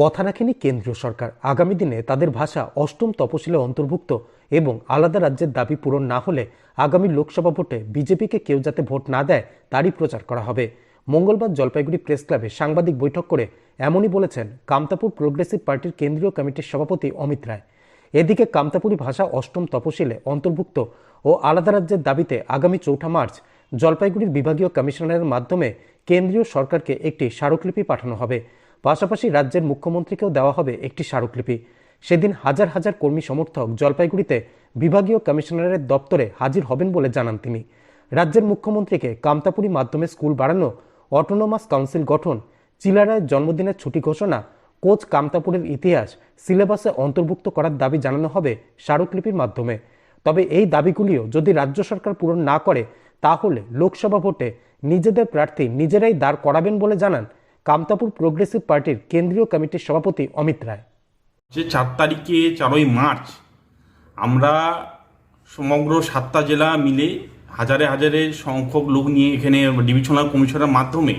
কথা রাখেনি কেন্দ্রীয় সরকার। আগামী দিনে তাদের ভাষা অষ্টম তপশিলে অন্তর্ভুক্ত এবং আলাদা রাজ্যের দাবি পূরণ না হলে আগামী লোকসভা ভোটে বিজেপিকে কেউ যাতে ভোট না দেয়, তারই প্রচার করা হবে। মঙ্গলবার জলপাইগুড়ি প্রেস ক্লাবে সাংবাদিক বৈঠক করে এমনই বলেছেন কামতাপুর প্রোগ্রেসিভ পার্টির কেন্দ্রীয় কমিটির সভাপতি অমিত রায়। এদিকে কামতাপুরি ভাষা অষ্টম তপশিলে অন্তর্ভুক্ত ও আলাদা রাজ্যের দাবিতে আগামী চৌঠা মার্চ জলপাইগুড়ির বিভাগীয় কমিশনারের মাধ্যমে কেন্দ্রীয় সরকারকে একটি স্মারকলিপি পাঠানো হবে। পাশাপাশি রাজ্যের মুখ্যমন্ত্রীকেও দেওয়া হবে একটি স্মারকলিপি। সেদিন হাজার হাজার কর্মী সমর্থক জলপাইগুড়িতে বিভাগীয় কমিশনারের দপ্তরে হাজির হবেন বলে জানান তিনি। রাজ্যের মুখ্যমন্ত্রীকে কামতাপুরি মাধ্যমে স্কুল বাড়ানো, অটোনোমাস কাউন্সিল গঠন চিলারায়ের জন্মদিনের ছুটি ঘোষণা, কোচ কামতাপুরের ইতিহাস, সিলেবাসে অন্তর্ভুক্ত করার দাবি জানানো হবে স্মারকলিপির মাধ্যমে। তবে এই দাবিগুলিও যদি রাজ্য সরকার পূরণ না করে, তাহলে লোকসভা ভোটে নিজেদের প্রার্থী নিজেরাই দাঁড় করাবেন বলে জানান কামতাপুর প্রোগ্রেসিভ পার্টির কেন্দ্রীয় কমিটির সভাপতি অমিত রায়। যে চার তারিখে চারই মার্চ আমরা সমগ্র সাতটা জেলা মিলে হাজারে হাজারে সংখ্যক লোক নিয়ে এখানে ডিভিশনাল কমিশনের মাধ্যমে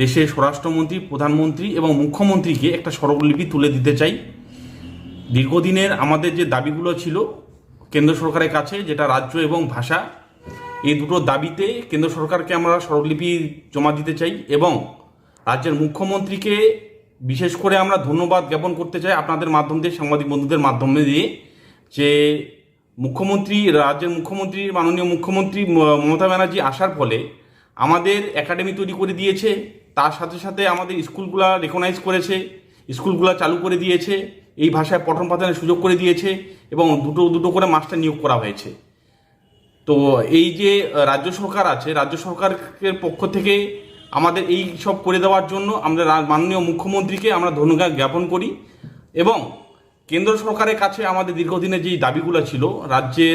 দেশের স্বরাষ্ট্রমন্ত্রী, প্রধানমন্ত্রী এবং মুখ্যমন্ত্রীকে একটা স্মারকলিপি তুলে দিতে চাই। দীর্ঘদিনের আমাদের যে দাবিগুলো ছিল কেন্দ্র সরকারের কাছে, যেটা রাজ্য এবং ভাষা, এই দুটো দাবিতে কেন্দ্র সরকারকে আমরা স্মারকলিপি জমা দিতে চাই এবং রাজ্যের মুখ্যমন্ত্রীকে বিশেষ করে আমরা ধন্যবাদ জ্ঞাপন করতে চাই আপনাদের মাধ্যম দিয়ে, সাংবাদিক বন্ধুদের মাধ্যমে দিয়ে, যে মুখ্যমন্ত্রী, রাজ্যের মুখ্যমন্ত্রী, মাননীয় মুখ্যমন্ত্রী মমতা ব্যানার্জি আসার ফলে আমাদের একাডেমি তৈরি করে দিয়েছে, তার সাথে সাথে আমাদের স্কুলগুলা রেকগনাইজ করেছে, স্কুলগুলা চালু করে দিয়েছে, এই ভাষায় পঠন পাঠনের সুযোগ করে দিয়েছে এবং দুটো দুটো করে মাস্টার নিয়োগ করা হয়েছে। তো এই যে, রাজ্য সরকার আছে, রাজ্য সরকারের পক্ষ থেকে আমাদের এই সব করে দেওয়ার জন্য আমরা মাননীয় মুখ্যমন্ত্রীকে আমরা ধন্যবাদ জ্ঞাপন করি এবং কেন্দ্র সরকারের কাছে আমাদের দীর্ঘদিনের যেই দাবিগুলো ছিল, রাজ্যে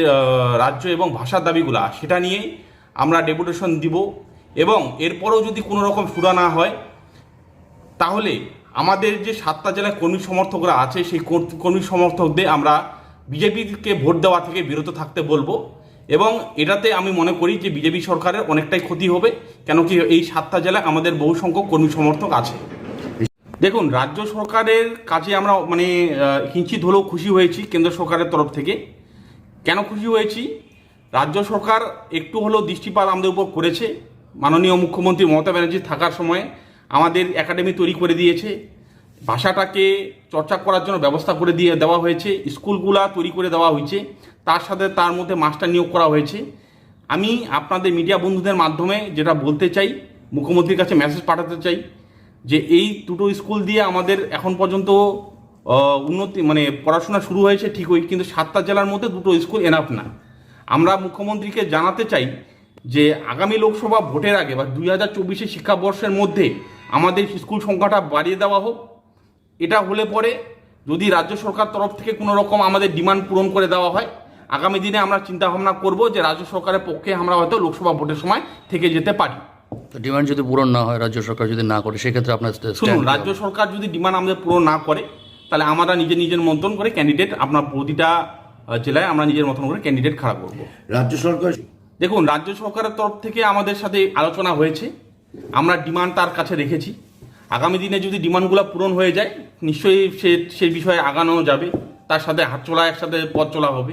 রাজ্য এবং ভাষার দাবিগুলা, সেটা নিয়ে আমরা ডেপুটেশন দিব এবং এরপরেও যদি কোনো রকম সুরা না হয়, তাহলে আমাদের যে সাতটা জেলায় কর্মী সমর্থকরা আছে, সেই কর্মী সমর্থকদের আমরা বিজেপিকে ভোট দেওয়া থেকে বিরত থাকতে বলব। এবং এটাতে আমি মনে করি যে বিজেপি সরকারের অনেকটাই ক্ষতি হবে কেন কি এই সাতটা জেলায় আমাদের বহু সংখ্যক কর্মী সমর্থক আছে। দেখুন, রাজ্য সরকারের কাজে আমরা মানে কিঞ্চিত হলেও খুশি হয়েছি কেন্দ্র সরকারের তরফ থেকে। কেন খুশি হয়েছি? রাজ্য সরকার একটু হলেও দৃষ্টিপাত আমাদের উপর করেছে। মাননীয় মুখ্যমন্ত্রী মমতা ব্যানার্জি থাকার সময় আমাদের একাডেমি তৈরি করে দিয়েছে। ভাষাটাকে চর্চা করার জন্য ব্যবস্থা করে দিয়ে দেওয়া হয়েছে। স্কুলগুলা তৈরি করে দেওয়া হয়েছে। তার সাথে তার মধ্যে মাস্টার নিয়োগ করা হয়েছে। আমি আপনাদের মিডিয়া বন্ধুদের মাধ্যমে যেটা বলতে চাই, মুখ্যমন্ত্রীর কাছে মেসেজ পাঠাতে চাই যে এই দুটো স্কুল দিয়ে আমাদের এখন পর্যন্ত উন্নতি মানে পড়াশোনা শুরু হয়েছে ঠিক ঠিকই, কিন্তু সাতটা জেলার মধ্যে দুটো স্কুল এনাফ না। আমরা মুখ্যমন্ত্রীকে জানাতে চাই যে আগামী লোকসভা ভোটের আগে বা দুই হাজার চব্বিশে শিক্ষাবর্ষের মধ্যে আমাদের স্কুল সংখ্যাটা বাড়িয়ে দেওয়া হোক। এটা হলে পরে যদি রাজ্য সরকার তরফ থেকে কোনো রকম আমাদের ডিমান্ড পূরণ করে দেওয়া হয় আগামী দিনে আমরা চিন্তা ভাবনা করব যে রাজ্য সরকারের পক্ষে আমরা হয়তো লোকসভা ভোটের সময় থেকে যেতে পারি। ডিমান্ড যদি পূরণ না হয় রাজ্য সরকার যদি না করে সেক্ষেত্রে আপনার শুনুন রাজ্য সরকার যদি ডিমান্ড আমাদের পূরণ না করে তাহলে আমরা নিজের নিজের মতন করে ক্যান্ডিডেট আপনার প্রতিটা জেলায় আমরা নিজের মতন করে ক্যান্ডিডেট খাড়া করব। রাজ্য সরকার দেখুন রাজ্য সরকারের তরফ থেকে আমাদের সাথে আলোচনা হয়েছে। আমরা ডিমান্ড তার কাছে রেখেছি। আগামী দিনে যদি ডিমান্ডগুলো পূরণ হয়ে যায় নিশ্চয়ই সে সেই বিষয়ে আগানো যাবে। তার সাথে হাত চলা একসাথে পথ চলা হবে।